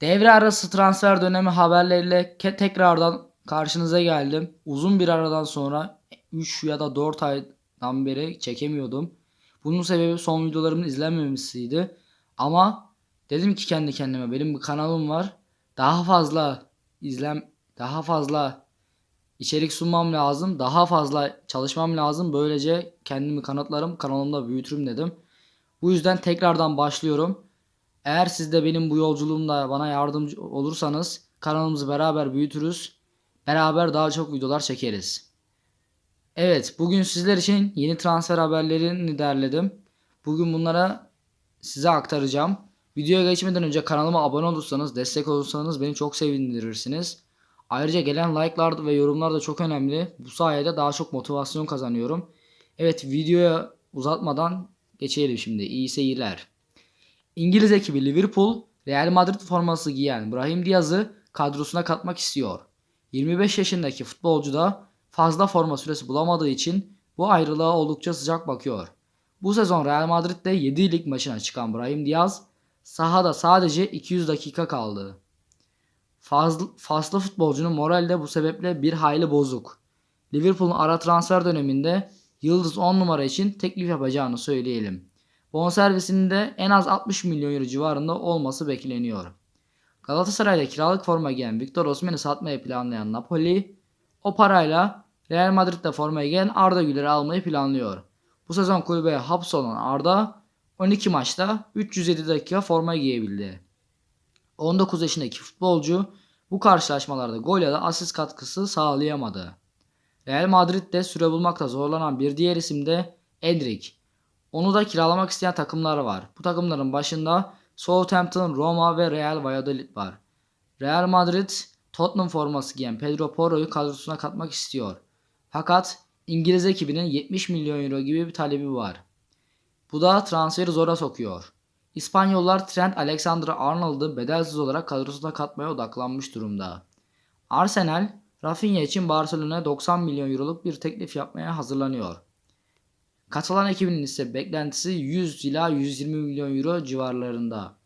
Devre arası transfer dönemi haberleriyle tekrardan karşınıza geldim. Uzun bir aradan sonra 3 ya da 4 aydan beri çekemiyordum. Bunun sebebi son videolarımın izlenmemesiydi. Ama dedim ki kendi kendime benim bir kanalım var. Daha fazla izlen daha fazla içerik sunmam lazım. Daha fazla çalışmam lazım. Böylece kendimi kanıtlarım, kanalımda büyütürüm dedim. Bu yüzden tekrardan başlıyorum. Eğer siz de benim bu yolculuğumda bana yardımcı olursanız kanalımızı beraber büyütürüz. Beraber daha çok videolar çekeriz. Evet, bugün sizler için yeni transfer haberlerini derledim. Bugün bunlara size aktaracağım. Videoya geçmeden önce kanalıma abone olursanız, destek olursanız beni çok sevindirirsiniz. Ayrıca gelen like'lar ve yorumlar da çok önemli. Bu sayede daha çok motivasyon kazanıyorum. Evet, videoya uzatmadan geçelim şimdi. İyi seyirler. İngiliz ekibi Liverpool, Real Madrid forması giyen Brahim Diaz'ı kadrosuna katmak istiyor. 25 yaşındaki futbolcu da fazla forma süresi bulamadığı için bu ayrılığa oldukça sıcak bakıyor. Bu sezon Real Madrid'de 7 lig maçına çıkan Brahim Diaz sahada sadece 200 dakika kaldı. Fazla, fazla futbolcunun morali de bu sebeple bir hayli bozuk. Liverpool'un ara transfer döneminde Yıldız 10 numara için teklif yapacağını söyleyelim. Bonservisinin de en az 60 milyon euro civarında olması bekleniyor. Galatasaray'da kiralık forma giyen Victor Osimhen'i satmayı planlayan Napoli, o parayla Real Madrid'de forma giyen Arda Güler'i almayı planlıyor. Bu sezon kulübe hapsolan Arda 12 maçta 307 dakika forma giyebildi. 19 yaşındaki futbolcu bu karşılaşmalarda gol ya da asist katkısı sağlayamadı. Real Madrid'de süre bulmakta zorlanan bir diğer isim de Endrick. Onu da kiralamak isteyen takımlar var. Bu takımların başında Southampton, Roma ve Real Valladolid var. Real Madrid Tottenham forması giyen Pedro Porro'yu kadrosuna katmak istiyor. Fakat İngiliz ekibinin 70 milyon euro gibi bir talebi var. Bu da transferi zora sokuyor. İspanyollar Trent Alexander-Arnold'u bedelsiz olarak kadrosuna katmaya odaklanmış durumda. Arsenal, Rafinha için Barcelona'ya 90 milyon euroluk bir teklif yapmaya hazırlanıyor. Katalan ekibinin ise beklentisi 100 ila 120 milyon euro civarlarında.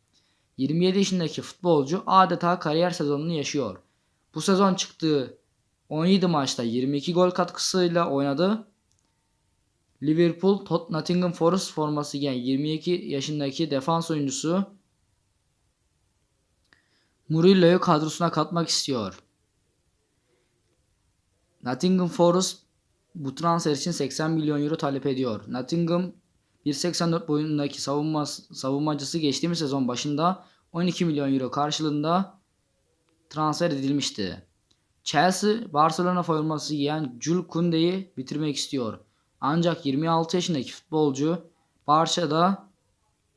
27 yaşındaki futbolcu adeta kariyer sezonunu yaşıyor. Bu sezon çıktığı 17 maçta 22 gol katkısıyla oynadı. Liverpool Tot Nottingham Forest forması giyen 22 yaşındaki defans oyuncusu Murillo'yu kadrosuna katmak istiyor. Nottingham Forest bu transfer için 80 milyon euro talep ediyor. Nottingham 1.84 boyundaki savunma, savunmacısı geçtiğimiz sezon başında 12 milyon euro karşılığında transfer edilmişti. Chelsea Barcelona forması giyen Jules Koundé'yi bitirmek istiyor. Ancak 26 yaşındaki futbolcu Barça'da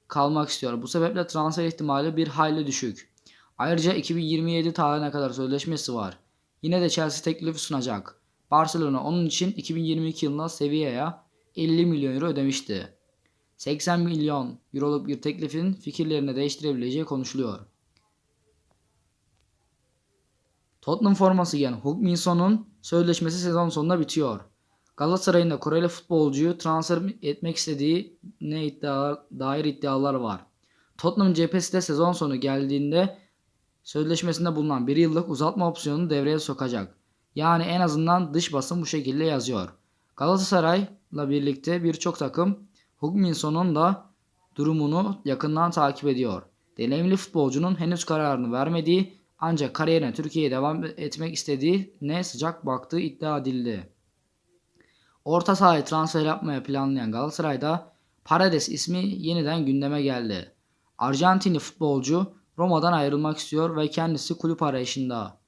kalmak istiyor. Bu sebeple transfer ihtimali bir hayli düşük. Ayrıca 2027 tarihine kadar sözleşmesi var. Yine de Chelsea teklifi sunacak. Barcelona onun için 2022 yılında Sevilla'ya 50 milyon euro ödemişti. 80 milyon euroluk bir teklifin fikirlerini değiştirebileceği konuşuluyor. Tottenham forması giyen Hugh Minson'un sözleşmesi sezon sonunda bitiyor. Galatasaray'ın da Koreli futbolcuyu transfer etmek istediği ne iddia, dair iddialar var. Tottenham cephesi de sezon sonu geldiğinde sözleşmesinde bulunan bir yıllık uzatma opsiyonunu devreye sokacak. Yani en azından dış basın bu şekilde yazıyor. Galatasaray'la birlikte birçok takım Hugminson'un da durumunu yakından takip ediyor. Deneyimli futbolcunun henüz kararını vermediği ancak kariyerine Türkiye'ye devam etmek istediği ne sıcak baktığı iddia edildi. Orta sahaya transfer yapmaya planlayan Galatasaray'da Paredes ismi yeniden gündeme geldi. Arjantinli futbolcu Roma'dan ayrılmak istiyor ve kendisi kulüp arayışında.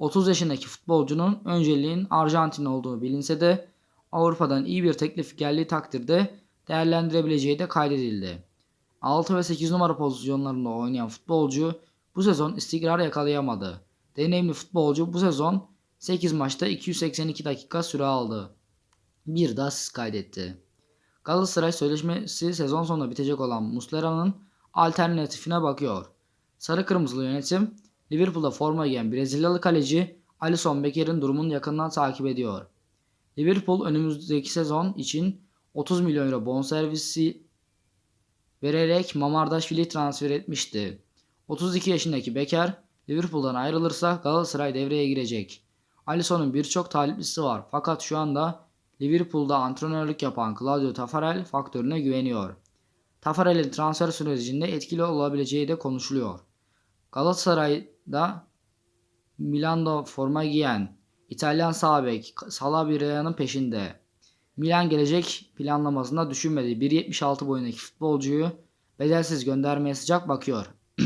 30 yaşındaki futbolcunun önceliğin Arjantin olduğunu bilinse de Avrupa'dan iyi bir teklif geldiği takdirde değerlendirebileceği de kaydedildi. 6 ve 8 numara pozisyonlarında oynayan futbolcu bu sezon istikrar yakalayamadı. Deneyimli futbolcu bu sezon 8 maçta 282 dakika süre aldı. Bir de asist kaydetti. Galatasaray sözleşmesi sezon sonunda bitecek olan Muslera'nın alternatifine bakıyor. Sarı kırmızılı yönetim Liverpool'da forma giyen Brezilyalı kaleci Alisson Becker'in durumunu yakından takip ediyor. Liverpool önümüzdeki sezon için 30 milyon euro bonservisi vererek Mamardaşvili transfer etmişti. 32 yaşındaki Beker Liverpool'dan ayrılırsa Galatasaray devreye girecek. Alisson'un birçok taliplisi var fakat şu anda Liverpool'da antrenörlük yapan Claudio Taffarel faktörüne güveniyor. Taffarel'in transfer sürecinde etkili olabileceği de konuşuluyor. Galatasaray'da Milan'da forma giyen İtalyan sağ bek Salabirea'nın peşinde. Milan gelecek planlamasında düşünmediği 1.76 boyundaki futbolcuyu bedelsiz göndermeye sıcak bakıyor.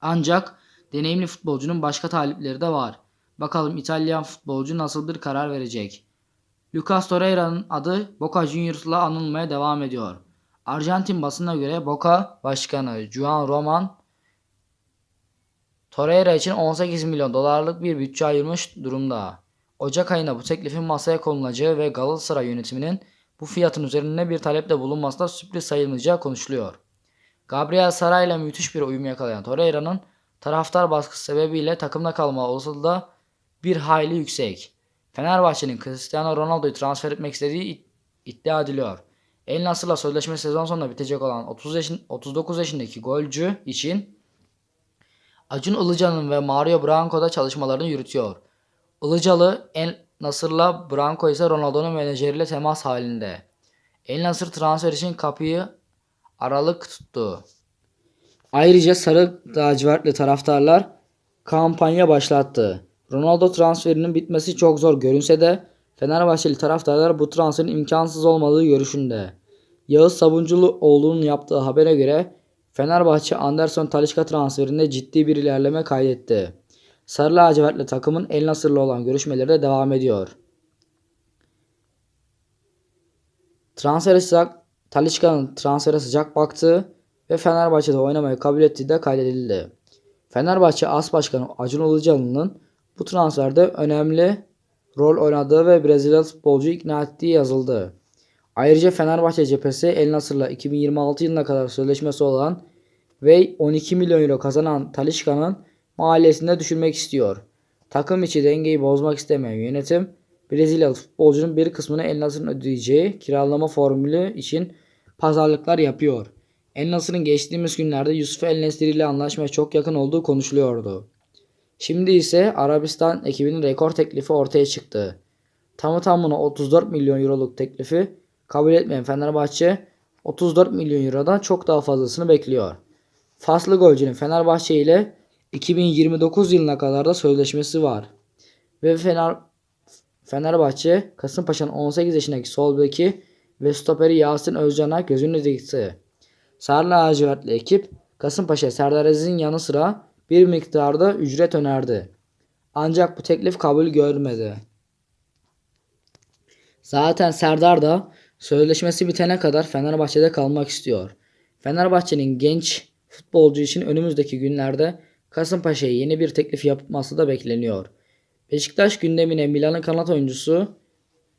Ancak deneyimli futbolcunun başka talipleri de var. Bakalım İtalyan futbolcu nasıl bir karar verecek. Lucas Torreira'nın adı Boca Juniors'la anılmaya devam ediyor. Arjantin basına göre Boca Başkanı Juan Roman Torreira için 18 milyon dolarlık bir bütçe ayırmış durumda. Ocak ayında bu teklifin masaya konulacağı ve Galatasaray yönetiminin bu fiyatın üzerinde bir talepte bulunması da sürpriz sayılmayacağı konuşuluyor. Gabriel Sara ile müthiş bir uyum yakalayan Torreira'nın taraftar baskısı sebebiyle takımda kalma olasılığı da bir hayli yüksek. Fenerbahçe'nin Cristiano Ronaldo'yu transfer etmek istediği iddia ediliyor. El Nasır'la sözleşme sezon sonunda bitecek olan 30 yaşın, 39 yaşındaki golcü için Acun Ilıcalı'nın ve Mario Branco'da çalışmalarını yürütüyor. Ilıcalı El Nasır'la Branco ise Ronaldo'nun menajeriyle temas halinde. El Nasır transfer için kapıyı aralık tuttu. Ayrıca sarı lacivertli taraftarlar kampanya başlattı. Ronaldo transferinin bitmesi çok zor görünse de Fenerbahçeli taraftarlar bu transferin imkansız olmadığı görüşünde. Yağız Sabuncuoğlu'nun yaptığı habere göre Fenerbahçe Anderson Talisca transferinde ciddi bir ilerleme kaydetti. Sarı lacivertli takımın El Nasır'la olan görüşmeleri de devam ediyor. Transfere sıcak, Talisca'nın transfere sıcak baktığı ve Fenerbahçe'de oynamayı kabul ettiği de kaydedildi. Fenerbahçe As Başkanı Acun Ilıcalı'nın bu transferde önemli rol oynadığı ve Brezilyalı futbolcuyu ikna ettiği yazıldı. Ayrıca Fenerbahçe cephesi El Nasır'la 2026 yılına kadar sözleşmesi olan ve 12 milyon euro kazanan Talişka'nın maliyesini düşürmek istiyor. Takım içi dengeyi bozmak istemeyen yönetim Brezilyalı futbolcunun bir kısmını El Nasır'ın ödeyeceği kiralama formülü için pazarlıklar yapıyor. El Nasır'ın geçtiğimiz günlerde Yusuf El Nesri ile anlaşmaya çok yakın olduğu konuşuluyordu. Şimdi ise Arabistan ekibinin rekor teklifi ortaya çıktı. Tamı tamına 34 milyon euroluk teklifi kabul etmeyen Fenerbahçe 34 milyon eurodan çok daha fazlasını bekliyor. Faslı golcünün Fenerbahçe ile 2029 yılına kadar da sözleşmesi var. Ve Fener Fenerbahçe Kasımpaşa'nın 18 yaşındaki sol beki ve stoperi Yasin Özcan'a gözünü dikti. Sarı lacivertli ekip Kasımpaşa Serdar Aziz'in yanı sıra bir miktarda ücret önerdi. Ancak bu teklif kabul görmedi. Zaten Serdar da sözleşmesi bitene kadar Fenerbahçe'de kalmak istiyor. Fenerbahçe'nin genç futbolcu için önümüzdeki günlerde Kasımpaşa'ya yeni bir teklif yapması da bekleniyor. Beşiktaş gündemine Milan'ın kanat oyuncusu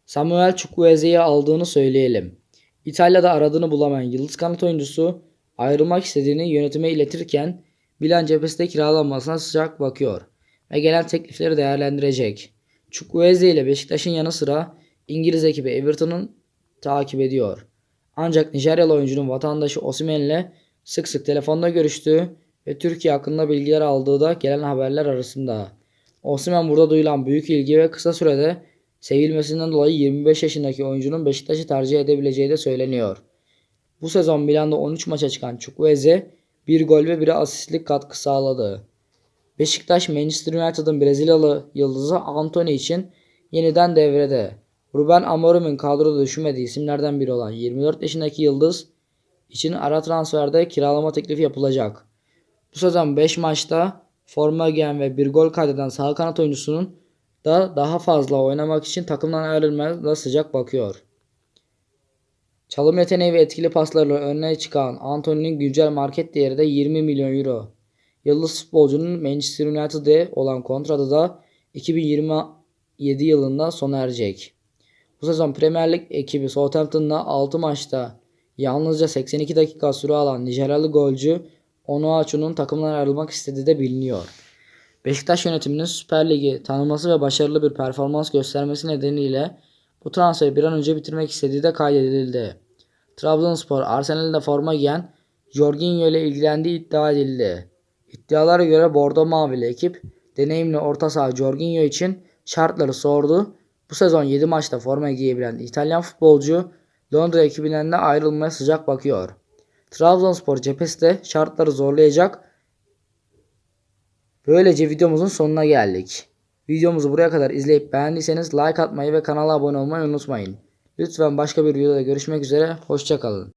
Samuel Chukwueze'yi aldığını söyleyelim. İtalya'da aradığını bulamayan yıldız kanat oyuncusu ayrılmak istediğini yönetime iletirken Milan cephesinde kiralanmasına sıcak bakıyor ve gelen teklifleri değerlendirecek. Chukwueze ile Beşiktaş'ın yanı sıra İngiliz ekibi Everton'un takip ediyor. Ancak Nijeryalı oyuncunun vatandaşı Osimhen'le sık sık telefonda görüştüğü ve Türkiye hakkında bilgiler aldığı da gelen haberler arasında. Osimhen burada duyulan büyük ilgi ve kısa sürede sevilmesinden dolayı 25 yaşındaki oyuncunun Beşiktaş'ı tercih edebileceği de söyleniyor. Bu sezon Milan'da 13 maça çıkan Chukwueze bir gol ve bir asistlik katkı sağladı. Beşiktaş Manchester United'ın Brezilyalı yıldızı Anthony için yeniden devrede. Ruben Amorim'in kadroda düşünmediği isimlerden biri olan 24 yaşındaki yıldız için ara transferde kiralama teklifi yapılacak. Bu sezon 5 maçta forma giyen ve bir gol kaydeden sağ kanat oyuncusunun da daha fazla oynamak için takımdan ayrılmaya sıcak bakıyor. Çalım yeteneği ve etkili paslarla önüne çıkan Anthony'nin güncel market değeri de 20 milyon euro. Yıldız futbolcunun Manchester United'e olan kontratı da 2027 yılında sona erecek. Bu sezon Premier Lig ekibi Southampton'la 6 maçta yalnızca 82 dakika süre alan Nijeryalı golcü Onuachu'nun takımdan ayrılmak istediği de biliniyor. Beşiktaş yönetiminin Süper Lig'i tanıması ve başarılı bir performans göstermesi nedeniyle bu transferi bir an önce bitirmek istediği de kaydedildi. Trabzonspor Arsenal'de forma giyen Jorginho ile ilgilendiği iddia edildi. İddialara göre Bordo Mavili ekip deneyimli orta saha Jorginho için şartları sordu. Bu sezon 7 maçta forma giyebilen İtalyan futbolcu Londra ekibinden de ayrılmaya sıcak bakıyor. Trabzonspor cephesi de şartları zorlayacak. Böylece videomuzun sonuna geldik. Videomuzu buraya kadar izleyip beğendiyseniz like atmayı ve kanala abone olmayı unutmayın. Lütfen başka bir videoda görüşmek üzere. Hoşçakalın.